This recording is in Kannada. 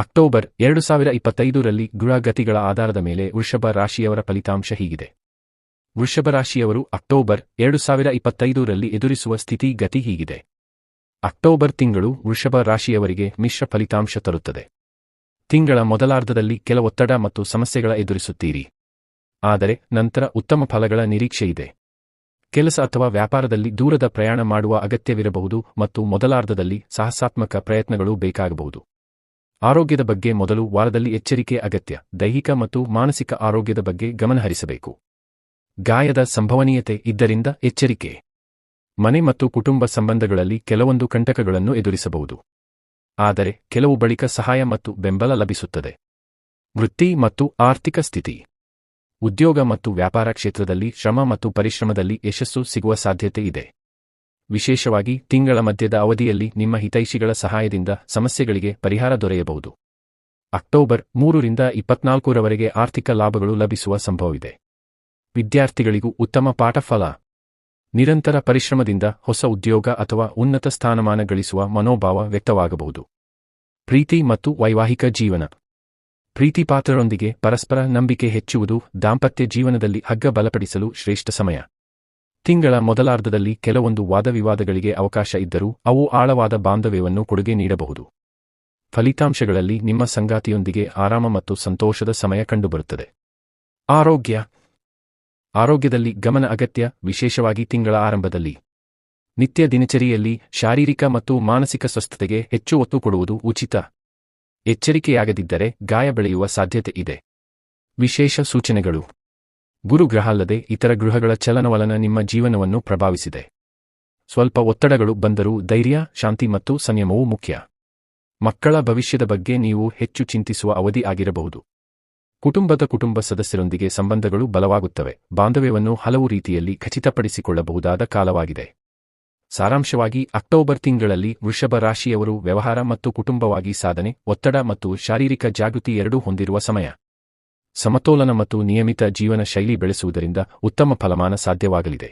ಅಕ್ಟೋಬರ್ ಎರಡು ಸಾವಿರ ಇಪ್ಪತ್ತೈದರಲ್ಲಿ ಗೃಹಗತಿಗಳ ಆಧಾರದ ಮೇಲೆ ವೃಷಭ ರಾಶಿಯವರ ಫಲಿತಾಂಶ ಹೀಗಿದೆ. ವೃಷಭ ರಾಶಿಯವರು ಅಕ್ಟೋಬರ್ ಎರಡು ಸಾವಿರ ಇಪ್ಪತ್ತೈದರಲ್ಲಿ ಎದುರಿಸುವ ಸ್ಥಿತಿ ಗತಿ ಹೀಗಿದೆ. ಅಕ್ಟೋಬರ್ ತಿಂಗಳು ವೃಷಭ ರಾಶಿಯವರಿಗೆ ಮಿಶ್ರ ಫಲಿತಾಂಶ ತರುತ್ತದೆ. ತಿಂಗಳ ಮೊದಲಾರ್ಧದಲ್ಲಿ ಕೆಲ ಒತ್ತಡ ಮತ್ತು ಸಮಸ್ಯೆಗಳ ಎದುರಿಸುತ್ತೀರಿ. ಆದರೆ ನಂತರ ಉತ್ತಮ ಫಲಗಳ ನಿರೀಕ್ಷೆಯಿದೆ ಕೆಲಸ ಅಥವಾ ವ್ಯಾಪಾರದಲ್ಲಿ ದೂರದ ಪ್ರಯಾಣ ಮಾಡುವ ಅಗತ್ಯವಿರಬಹುದು ಮತ್ತು ಮೊದಲಾರ್ಧದಲ್ಲಿ ಸಾಹಸಾತ್ಮಕ ಪ್ರಯತ್ನಗಳು ಬೇಕಾಗಬಹುದು. ಆರೋಗ್ಯದ ಬಗ್ಗೆ ಮೊದಲು ವಾರದಲ್ಲಿ ಎಚ್ಚರಿಕೆ, ಅಗತ್ಯ, ದೈಹಿಕ ಮತ್ತು ಮಾನಸಿಕ ಆರೋಗ್ಯದ ಬಗ್ಗೆ ಗಮನಹರಿಸಬೇಕು ಗಾಯದ ಸಂಭವನೀಯತೆ ಇದ್ದರಿಂದ ಎಚ್ಚರಿಕೆ. ಮನೆ ಮತ್ತು ಕುಟುಂಬ ಸಂಬಂಧಗಳಲ್ಲಿ ಕೆಲವೊಂದು ಕಂಟಕಗಳನ್ನು ಎದುರಿಸಬಹುದು. ಆದರೆ, ಕೆಲವು ಬಳಿಕ ಸಹಾಯ ಮತ್ತು ಬೆಂಬಲ ಲಭಿಸುತ್ತದೆ. ವೃತ್ತಿ ಮತ್ತು ಆರ್ಥಿಕ ಸ್ಥಿತಿ. ಉದ್ಯೋಗ ಮತ್ತು ವ್ಯಾಪಾರ ಕ್ಷೇತ್ರದಲ್ಲಿ ಶ್ರಮ ಮತ್ತು ಪರಿಶ್ರಮದಲ್ಲಿ ಯಶಸ್ಸು ಸಿಗುವ ಸಾಧ್ಯತೆ ಇದೆ. ವಿಶೇಷವಾಗಿ ತಿಂಗಳ ಮಧ್ಯದ ಅವಧಿಯಲ್ಲಿ ನಿಮ್ಮ ಹಿತೈಷಿಗಳ ಸಹಾಯದಿಂದ ಸಮಸ್ಯೆಗಳಿಗೆ ಪರಿಹಾರ ದೊರೆಯಬಹುದು. ಅಕ್ಟೋಬರ್ ಮೂರರಿಂದ ಇಪ್ಪತ್ನಾಲ್ಕರವರೆಗೆ ಆರ್ಥಿಕ ಲಾಭಗಳು ಲಭಿಸುವ ಸಂಭವವಿದೆ. ವಿದ್ಯಾರ್ಥಿಗಳಿಗೂ ಉತ್ತಮ ಪಾಠಫಲ ನಿರಂತರ ಪರಿಶ್ರಮದಿಂದ ಹೊಸ ಉದ್ಯೋಗ ಅಥವಾ ಉನ್ನತ ಸ್ಥಾನಮಾನ ಗಳಿಸುವ ಮನೋಭಾವ ವ್ಯಕ್ತವಾಗಬಹುದು. ಪ್ರೀತಿ ಮತ್ತು ವೈವಾಹಿಕ ಜೀವನ. ಪ್ರೀತಿಪಾತ್ರರೊಂದಿಗೆ ಪರಸ್ಪರ ನಂಬಿಕೆ ಹೆಚ್ಚುವುದು ದಾಂಪತ್ಯ ಜೀವನದಲ್ಲಿ ಹಗ್ಗ ಬಲಪಡಿಸಲು ಶ್ರೇಷ್ಠ ಸಮಯ. ತಿಂಗಳ ಮೊದಲಾರ್ಧದಲ್ಲಿ ಕೆಲವೊಂದು ವಾದವಿವಾದಗಳಿಗೆ ಅವಕಾಶ ಇದ್ದರೂ ಅವು ಆಳವಾದ ಬಾಂಧವ್ಯವನ್ನು ಕೊಡುಗೆ ನೀಡಬಹುದು. ಫಲಿತಾಂಶಗಳಲ್ಲಿ ನಿಮ್ಮ ಸಂಗಾತಿಯೊಂದಿಗೆ ಆರಾಮ ಮತ್ತು ಸಂತೋಷದ ಸಮಯ ಕಂಡುಬರುತ್ತದೆ. ಆರೋಗ್ಯ. ಆರೋಗ್ಯದಲ್ಲಿ ಗಮನ ಅಗತ್ಯ, ವಿಶೇಷವಾಗಿ ತಿಂಗಳ ಆರಂಭದಲ್ಲಿ. ನಿತ್ಯ ದಿನಚರಿಯಲ್ಲಿ ಶಾರೀರಿಕ ಮತ್ತು ಮಾನಸಿಕ ಸ್ವಸ್ಥತೆಗೆ ಹೆಚ್ಚು ಒತ್ತು ಕೊಡುವುದು ಉಚಿತ. ಎಚ್ಚರಿಕೆಯಾಗದಿದ್ದರೆ ಗಾಯ ಬೆಳೆಯುವ ಸಾಧ್ಯತೆ ಇದೆ. ವಿಶೇಷ ಸೂಚನೆಗಳು. ಗುರುಗ್ರಹ ಅಲ್ಲದೆ ಇತರ ಗೃಹಗಳ ಚಲನವಲನ ನಿಮ್ಮ ಜೀವನವನ್ನು ಪ್ರಭಾವಿಸಿದೆ. ಸ್ವಲ್ಪ ಒತ್ತಡಗಳು ಬಂದರೂ ಧೈರ್ಯ, ಶಾಂತಿ ಮತ್ತು ಸಂಯಮವು ಮುಖ್ಯ. ಮಕ್ಕಳ ಭವಿಷ್ಯದ ಬಗ್ಗೆ ನೀವು ಹೆಚ್ಚು ಚಿಂತಿಸುವ ಅವಧಿ ಆಗಿರಬಹುದು. ಕುಟುಂಬದ ಕುಟುಂಬ ಸದಸ್ಯರೊಂದಿಗೆ ಸಂಬಂಧಗಳು ಬಲವಾಗುತ್ತವೆ. ಬಾಂಧವ್ಯವನ್ನು ಹಲವು ರೀತಿಯಲ್ಲಿ ಖಚಿತಪಡಿಸಿಕೊಳ್ಳಬಹುದಾದ ಕಾಲವಾಗಿದೆ. ಸಾರಾಂಶವಾಗಿ, ಅಕ್ಟೋಬರ್ ತಿಂಗಳಲ್ಲಿ ವೃಷಭ ರಾಶಿಯವರು ವ್ಯವಹಾರ ಮತ್ತು ಕುಟುಂಬವಾಗಿ ಸಾಧನೆ, ಒತ್ತಡ ಮತ್ತು ಶಾರೀರಿಕ ಜಾಗೃತಿ ಎರಡೂ ಹೊಂದಿರುವ ಸಮಯ. ಸಮತೋಲನ ಮತ್ತು ನಿಯಮಿತ ಜೀವನ ಶೈಲಿ ಬೆಳೆಸುವುದರಿಂದ ಉತ್ತಮ ಫಲಮಾನ ಸಾಧ್ಯವಾಗಲಿದೆ.